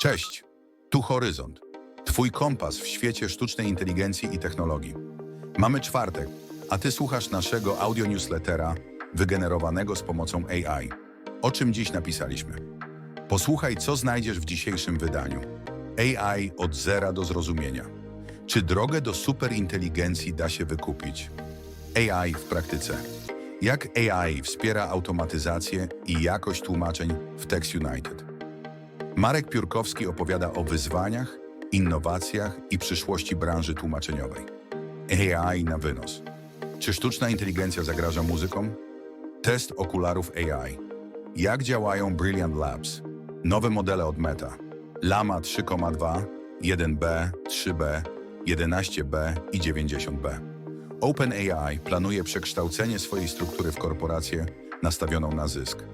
Cześć, tu Horyzont, Twój kompas w świecie sztucznej inteligencji i technologii. Mamy czwartek, a Ty słuchasz naszego audio newslettera wygenerowanego z pomocą AI. O czym dziś napisaliśmy? Posłuchaj, co znajdziesz w dzisiejszym wydaniu. AI od zera do zrozumienia. Czy drogę do superinteligencji da się wykupić? AI w praktyce. Jak AI wspiera automatyzację i jakość tłumaczeń w Text United? Marek Piórkowski opowiada o wyzwaniach, innowacjach i przyszłości branży tłumaczeniowej. AI na wynos. Czy sztuczna inteligencja zagraża muzykom? Test okularów AI. Jak działają Brilliant Labs? Nowe modele od Meta. Lama 3,2, 1B, 3B, 11B i 90B. OpenAI planuje przekształcenie swojej struktury w korporację nastawioną na zysk.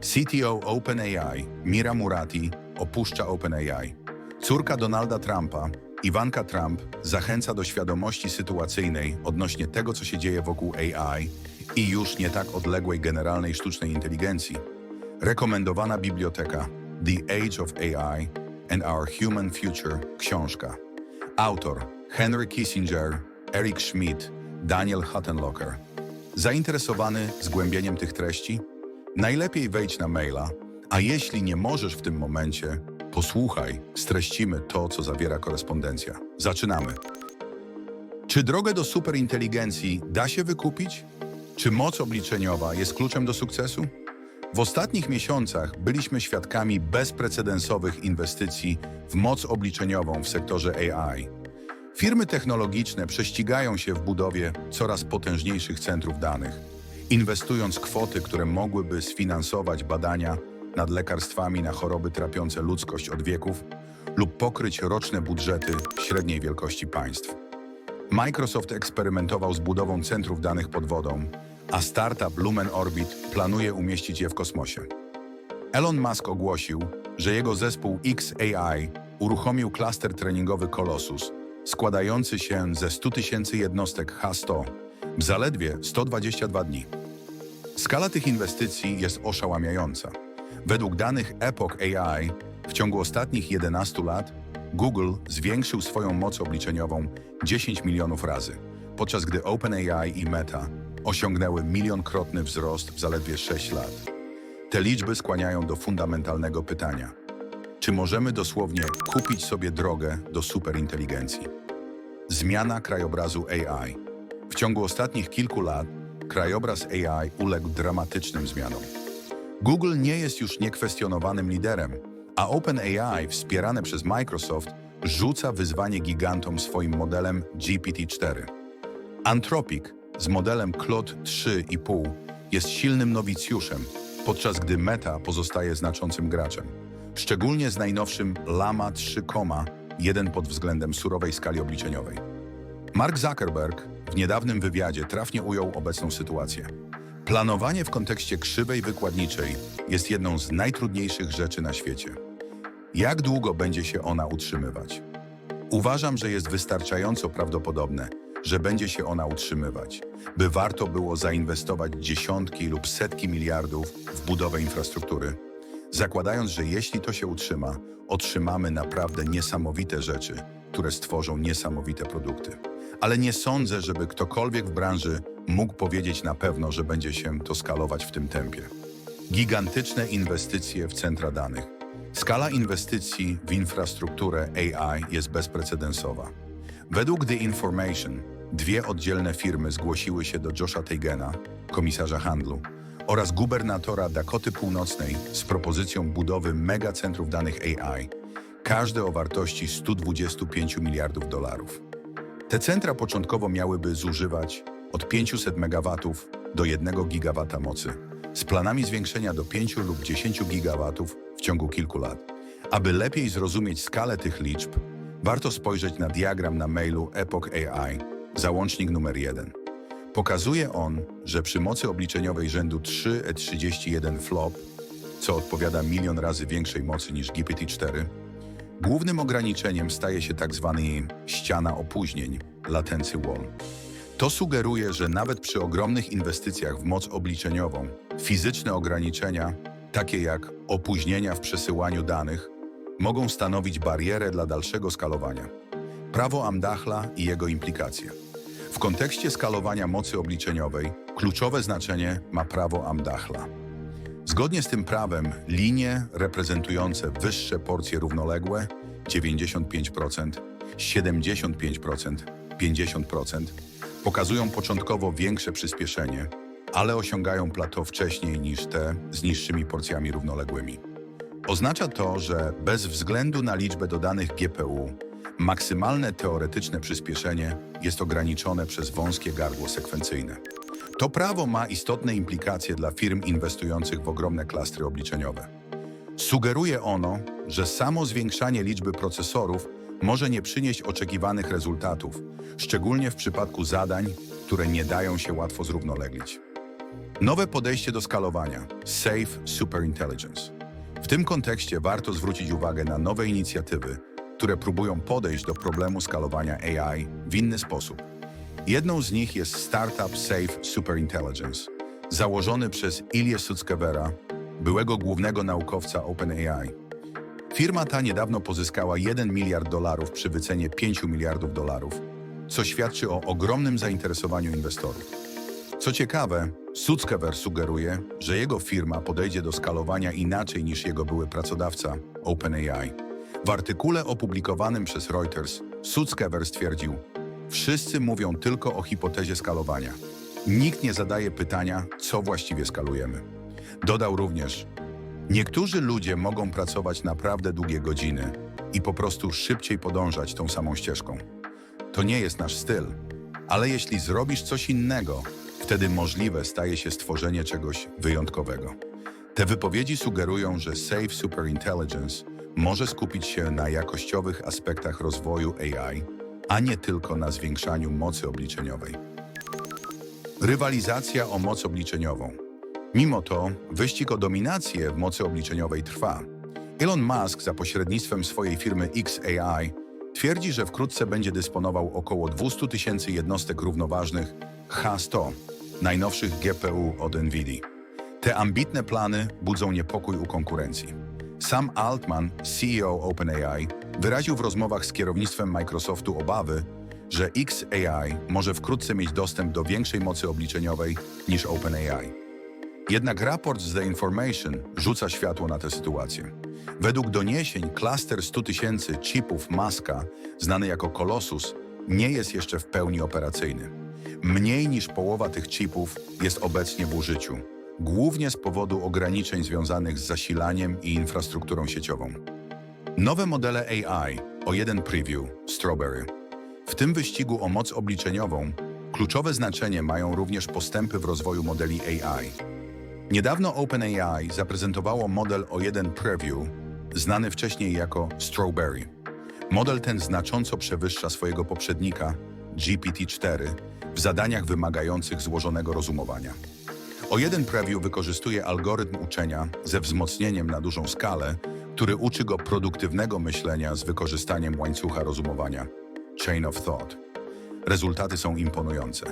CTO OpenAI, Mira Murati, opuszcza OpenAI. Córka Donalda Trumpa, Ivanka Trump, zachęca do świadomości sytuacyjnej odnośnie tego, co się dzieje wokół AI i już nie tak odległej generalnej sztucznej inteligencji. Rekomendowana biblioteka The Age of AI and Our Human Future książka. Autor Henry Kissinger, Eric Schmidt, Daniel Huttenlocker. Zainteresowany zgłębieniem tych treści? Najlepiej wejdź na maila, a jeśli nie możesz w tym momencie, posłuchaj, streścimy to, co zawiera korespondencja. Zaczynamy. Czy drogę do superinteligencji da się wykupić? Czy moc obliczeniowa jest kluczem do sukcesu? W ostatnich miesiącach byliśmy świadkami bezprecedensowych inwestycji w moc obliczeniową w sektorze AI. Firmy technologiczne prześcigają się w budowie coraz potężniejszych centrów danych, inwestując kwoty, które mogłyby sfinansować badania nad lekarstwami na choroby trapiące ludzkość od wieków lub pokryć roczne budżety średniej wielkości państw. Microsoft eksperymentował z budową centrów danych pod wodą, a startup Lumen Orbit planuje umieścić je w kosmosie. Elon Musk ogłosił, że jego zespół XAI uruchomił klaster treningowy Colossus, składający się ze 100 tysięcy jednostek H100 w zaledwie 122 dni. Skala tych inwestycji jest oszałamiająca. Według danych Epoch AI w ciągu ostatnich 11 lat Google zwiększył swoją moc obliczeniową 10 milionów razy, podczas gdy OpenAI i Meta osiągnęły milionkrotny wzrost w zaledwie 6 lat. Te liczby skłaniają do fundamentalnego pytania: czy możemy dosłownie kupić sobie drogę do superinteligencji? Zmiana krajobrazu AI. W ciągu ostatnich kilku lat krajobraz AI uległ dramatycznym zmianom. Google nie jest już niekwestionowanym liderem, a OpenAI, wspierane przez Microsoft, rzuca wyzwanie gigantom swoim modelem GPT-4. Anthropic z modelem Claude 3,5 jest silnym nowicjuszem, podczas gdy Meta pozostaje znaczącym graczem. Szczególnie z najnowszym Lama 3,1 pod względem surowej skali obliczeniowej. Mark Zuckerberg w niedawnym wywiadzie trafnie ujął obecną sytuację. Planowanie w kontekście krzywej wykładniczej jest jedną z najtrudniejszych rzeczy na świecie. Jak długo będzie się ona utrzymywać? Uważam, że jest wystarczająco prawdopodobne, że będzie się ona utrzymywać, by warto było zainwestować dziesiątki lub setki miliardów w budowę infrastruktury, zakładając, że jeśli to się utrzyma, otrzymamy naprawdę niesamowite rzeczy, które stworzą niesamowite produkty. Ale nie sądzę, żeby ktokolwiek w branży mógł powiedzieć na pewno, że będzie się to skalować w tym tempie. Gigantyczne inwestycje w centra danych. Skala inwestycji w infrastrukturę AI jest bezprecedensowa. Według The Information dwie oddzielne firmy zgłosiły się do Josha Teigena, komisarza handlu, oraz gubernatora Dakoty Północnej z propozycją budowy megacentrów danych AI, każde o wartości 125 miliardów dolarów. Te centra początkowo miałyby zużywać od 500 MW do 1 GW mocy, z planami zwiększenia do 5 lub 10 GW w ciągu kilku lat. Aby lepiej zrozumieć skalę tych liczb, warto spojrzeć na diagram na mailu Epoch AI, załącznik numer 1. Pokazuje on, że przy mocy obliczeniowej rzędu 3E31 flop, co odpowiada milion razy większej mocy niż GPT-4, Głównym ograniczeniem staje się tak zwany ściana opóźnień, latency wall. To sugeruje, że nawet przy ogromnych inwestycjach w moc obliczeniową, fizyczne ograniczenia, takie jak opóźnienia w przesyłaniu danych, mogą stanowić barierę dla dalszego skalowania. Prawo Amdachla i jego implikacje. W kontekście skalowania mocy obliczeniowej kluczowe znaczenie ma prawo Amdachla. Zgodnie z tym prawem linie reprezentujące wyższe porcje równoległe 95%, 75%, 50% pokazują początkowo większe przyspieszenie, ale osiągają plateau wcześniej niż te z niższymi porcjami równoległymi. Oznacza to, że bez względu na liczbę dodanych GPU, maksymalne teoretyczne przyspieszenie jest ograniczone przez wąskie gardło sekwencyjne. To prawo ma istotne implikacje dla firm inwestujących w ogromne klastry obliczeniowe. Sugeruje ono, że samo zwiększanie liczby procesorów może nie przynieść oczekiwanych rezultatów, szczególnie w przypadku zadań, które nie dają się łatwo zrównoleglić. Nowe podejście do skalowania Safe Superintelligence. W tym kontekście warto zwrócić uwagę na nowe inicjatywy, które próbują podejść do problemu skalowania AI w inny sposób. Jedną z nich jest startup Safe Superintelligence, założony przez Ilię Suckewera, byłego głównego naukowca OpenAI. Firma ta niedawno pozyskała 1 miliard dolarów przy wycenie 5 miliardów dolarów, co świadczy o ogromnym zainteresowaniu inwestorów. Co ciekawe, Sutzkever sugeruje, że jego firma podejdzie do skalowania inaczej niż jego były pracodawca OpenAI. W artykule opublikowanym przez Reuters Sutzkever stwierdził, wszyscy mówią tylko o hipotezie skalowania. Nikt nie zadaje pytania, co właściwie skalujemy. Dodał również, niektórzy ludzie mogą pracować naprawdę długie godziny i po prostu szybciej podążać tą samą ścieżką. To nie jest nasz styl, ale jeśli zrobisz coś innego, wtedy możliwe staje się stworzenie czegoś wyjątkowego. Te wypowiedzi sugerują, że Safe Superintelligence może skupić się na jakościowych aspektach rozwoju AI, a nie tylko na zwiększaniu mocy obliczeniowej. Rywalizacja o moc obliczeniową. Mimo to wyścig o dominację w mocy obliczeniowej trwa. Elon Musk za pośrednictwem swojej firmy XAI twierdzi, że wkrótce będzie dysponował około 200 tysięcy jednostek równoważnych H100, najnowszych GPU od NVIDIA. Te ambitne plany budzą niepokój u konkurencji. Sam Altman, CEO OpenAI, wyraził w rozmowach z kierownictwem Microsoftu obawy, że XAI może wkrótce mieć dostęp do większej mocy obliczeniowej niż OpenAI. Jednak raport z The Information rzuca światło na tę sytuację. Według doniesień klaster 100 tysięcy chipów Maska, znany jako Colossus, nie jest jeszcze w pełni operacyjny. Mniej niż połowa tych chipów jest obecnie w użyciu, głównie z powodu ograniczeń związanych z zasilaniem i infrastrukturą sieciową. Nowe modele AI o jeden preview Strawberry. W tym wyścigu o moc obliczeniową kluczowe znaczenie mają również postępy w rozwoju modeli AI. Niedawno OpenAI zaprezentowało model O1 Preview, znany wcześniej jako Strawberry. Model ten znacząco przewyższa swojego poprzednika GPT-4 w zadaniach wymagających złożonego rozumowania. O1 Preview wykorzystuje algorytm uczenia ze wzmocnieniem na dużą skalę, który uczy go produktywnego myślenia z wykorzystaniem łańcucha rozumowania Chain of Thought. Rezultaty są imponujące.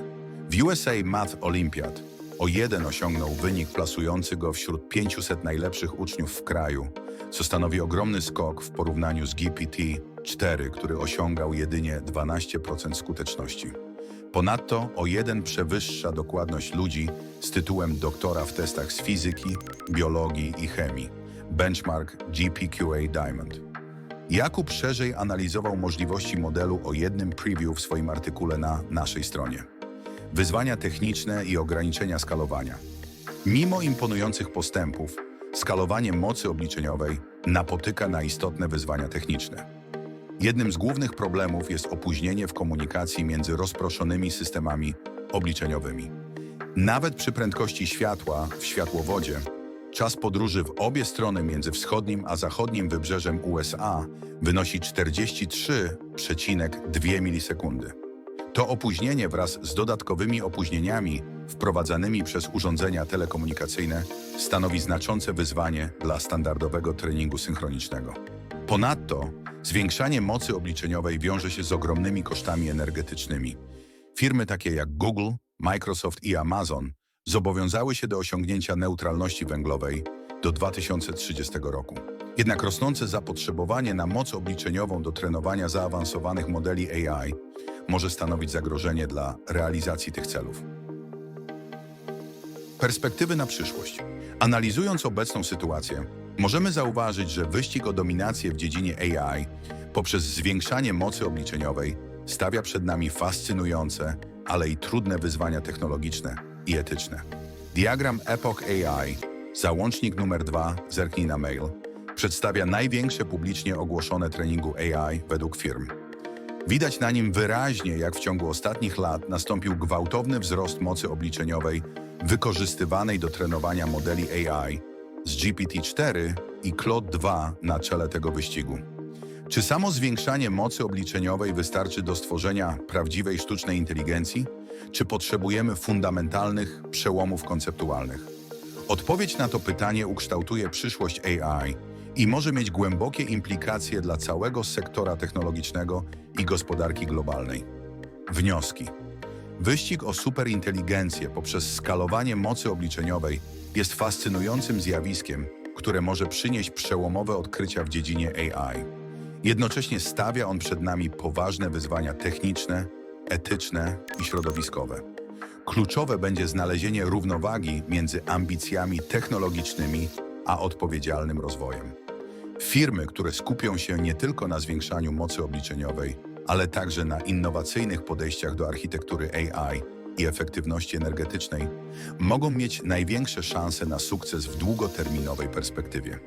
W USA Math Olympiad O1 osiągnął wynik plasujący go wśród 500 najlepszych uczniów w kraju, co stanowi ogromny skok w porównaniu z GPT-4, który osiągał jedynie 12% skuteczności. Ponadto O1 przewyższa dokładność ludzi z tytułem doktora w testach z fizyki, biologii i chemii, benchmark GPQA Diamond. Jakub szerzej analizował możliwości modelu o jednym preview w swoim artykule na naszej stronie. Wyzwania techniczne i ograniczenia skalowania. Mimo imponujących postępów, skalowanie mocy obliczeniowej napotyka na istotne wyzwania techniczne. Jednym z głównych problemów jest opóźnienie w komunikacji między rozproszonymi systemami obliczeniowymi. Nawet przy prędkości światła w światłowodzie, czas podróży w obie strony między wschodnim a zachodnim wybrzeżem USA wynosi 43,2 milisekundy. To opóźnienie wraz z dodatkowymi opóźnieniami wprowadzanymi przez urządzenia telekomunikacyjne stanowi znaczące wyzwanie dla standardowego treningu synchronicznego. Ponadto zwiększanie mocy obliczeniowej wiąże się z ogromnymi kosztami energetycznymi. Firmy takie jak Google, Microsoft i Amazon zobowiązały się do osiągnięcia neutralności węglowej do 2030 roku. Jednak rosnące zapotrzebowanie na moc obliczeniową do trenowania zaawansowanych modeli AI może stanowić zagrożenie dla realizacji tych celów. Perspektywy na przyszłość. Analizując obecną sytuację, możemy zauważyć, że wyścig o dominację w dziedzinie AI poprzez zwiększanie mocy obliczeniowej stawia przed nami fascynujące, ale i trudne wyzwania technologiczne i etyczne. Diagram Epoch AI, załącznik numer 2, zerknij na mail, przedstawia największe publicznie ogłoszone treningu AI według firm. Widać na nim wyraźnie, jak w ciągu ostatnich lat nastąpił gwałtowny wzrost mocy obliczeniowej wykorzystywanej do trenowania modeli AI z GPT-4 i Claude 2 na czele tego wyścigu. Czy samo zwiększanie mocy obliczeniowej wystarczy do stworzenia prawdziwej sztucznej inteligencji, czy potrzebujemy fundamentalnych przełomów konceptualnych? Odpowiedź na to pytanie ukształtuje przyszłość AI i może mieć głębokie implikacje dla całego sektora technologicznego i gospodarki globalnej. Wnioski. Wyścig o superinteligencję poprzez skalowanie mocy obliczeniowej jest fascynującym zjawiskiem, które może przynieść przełomowe odkrycia w dziedzinie AI. Jednocześnie stawia on przed nami poważne wyzwania techniczne, etyczne i środowiskowe. Kluczowe będzie znalezienie równowagi między ambicjami technologicznymi a odpowiedzialnym rozwojem. Firmy, które skupią się nie tylko na zwiększaniu mocy obliczeniowej, ale także na innowacyjnych podejściach do architektury AI i efektywności energetycznej, mogą mieć największe szanse na sukces w długoterminowej perspektywie.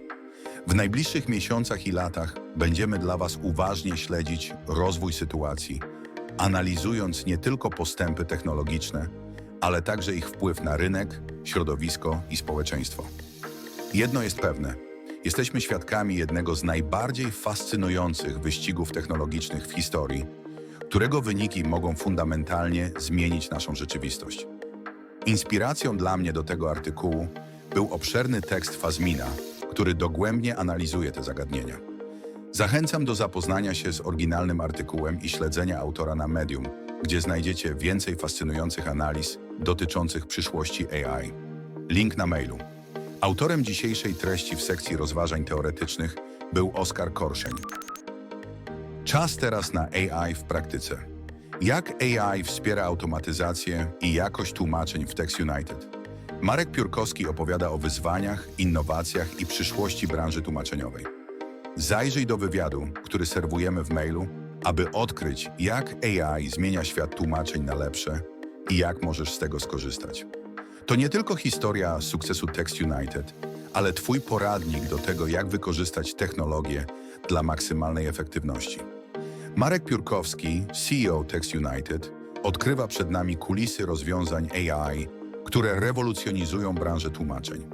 W najbliższych miesiącach i latach będziemy dla Was uważnie śledzić rozwój sytuacji, analizując nie tylko postępy technologiczne, ale także ich wpływ na rynek, środowisko i społeczeństwo. Jedno jest pewne: jesteśmy świadkami jednego z najbardziej fascynujących wyścigów technologicznych w historii, którego wyniki mogą fundamentalnie zmienić naszą rzeczywistość. Inspiracją dla mnie do tego artykułu był obszerny tekst Fazmina, który dogłębnie analizuje te zagadnienia. Zachęcam do zapoznania się z oryginalnym artykułem i śledzenia autora na Medium, gdzie znajdziecie więcej fascynujących analiz dotyczących przyszłości AI. Link na mailu. Autorem dzisiejszej treści w sekcji rozważań teoretycznych był Oskar Korszeń. Czas teraz na AI w praktyce. Jak AI wspiera automatyzację i jakość tłumaczeń w Text United? Marek Piórkowski opowiada o wyzwaniach, innowacjach i przyszłości branży tłumaczeniowej. Zajrzyj do wywiadu, który serwujemy w mailu, aby odkryć, jak AI zmienia świat tłumaczeń na lepsze i jak możesz z tego skorzystać. To nie tylko historia sukcesu Text United, ale Twój poradnik do tego, jak wykorzystać technologię dla maksymalnej efektywności. Marek Piórkowski, CEO Text United, odkrywa przed nami kulisy rozwiązań AI, które rewolucjonizują branżę tłumaczeń.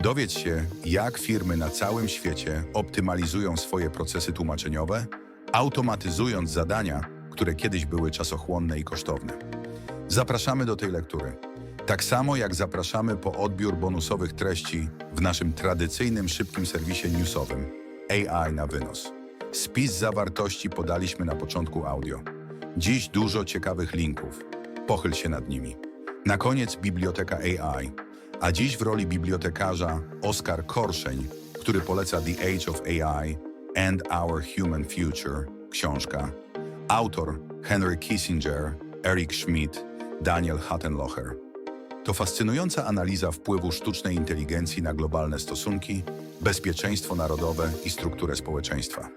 Dowiedz się, jak firmy na całym świecie optymalizują swoje procesy tłumaczeniowe, automatyzując zadania, które kiedyś były czasochłonne i kosztowne. Zapraszamy do tej lektury. Tak samo jak zapraszamy po odbiór bonusowych treści w naszym tradycyjnym szybkim serwisie newsowym AI na wynos. Spis zawartości podaliśmy na początku audio. Dziś dużo ciekawych linków. Pochyl się nad nimi. Na koniec biblioteka AI, a dziś w roli bibliotekarza Oskar Korszeń, który poleca The Age of AI and Our Human Future, książka. Autor Henry Kissinger, Eric Schmidt, Daniel Hattenlocher. To fascynująca analiza wpływu sztucznej inteligencji na globalne stosunki, bezpieczeństwo narodowe i strukturę społeczeństwa.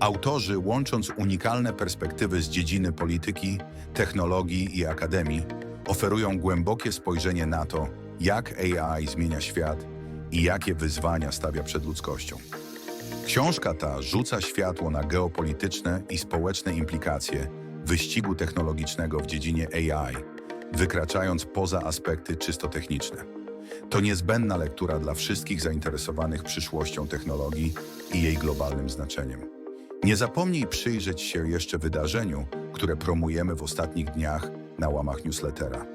Autorzy, łącząc unikalne perspektywy z dziedziny polityki, technologii i akademii, oferują głębokie spojrzenie na to, jak AI zmienia świat i jakie wyzwania stawia przed ludzkością. Książka ta rzuca światło na geopolityczne i społeczne implikacje wyścigu technologicznego w dziedzinie AI, wykraczając poza aspekty czysto techniczne. To niezbędna lektura dla wszystkich zainteresowanych przyszłością technologii i jej globalnym znaczeniem. Nie zapomnij przyjrzeć się jeszcze wydarzeniu, które promujemy w ostatnich dniach na łamach newslettera.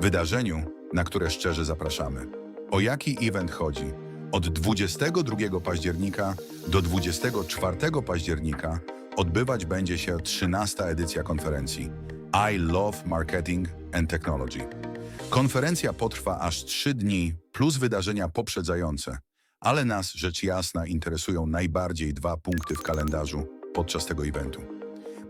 Wydarzeniu, na które szczerze zapraszamy. O jaki event chodzi? Od 22 października do 24 października odbywać będzie się 13. edycja konferencji I Love Marketing and Technology. Konferencja potrwa aż 3 dni plus wydarzenia poprzedzające, Ale nas, rzecz jasna, interesują najbardziej dwa punkty w kalendarzu podczas tego eventu.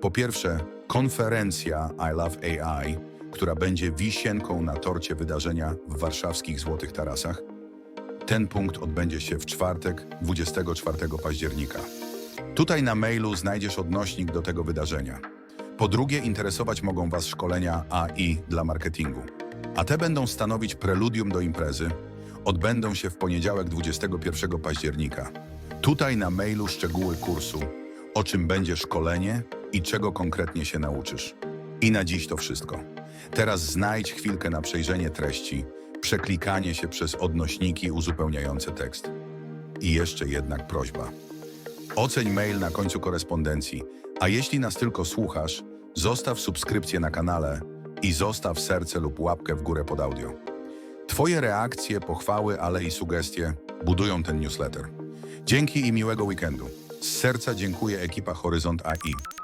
Po pierwsze, konferencja I Love AI, która będzie wisienką na torcie wydarzenia w warszawskich Złotych Tarasach. Ten punkt odbędzie się w czwartek, 24 października. Tutaj na mailu znajdziesz odnośnik do tego wydarzenia. Po drugie, interesować mogą Was szkolenia AI dla marketingu, a te będą stanowić preludium do imprezy. Odbędą się w poniedziałek 21 października. Tutaj na mailu szczegóły kursu, o czym będzie szkolenie i czego konkretnie się nauczysz. I na dziś to wszystko. Teraz znajdź chwilkę na przejrzenie treści, przeklikanie się przez odnośniki uzupełniające tekst. I jeszcze jednak prośba. Oceń mail na końcu korespondencji, a jeśli nas tylko słuchasz, zostaw subskrypcję na kanale i zostaw serce lub łapkę w górę pod audio. Twoje reakcje, pochwały, ale i sugestie budują ten newsletter. Dzięki i miłego weekendu. Z serca dziękuję ekipa Horyzont AI.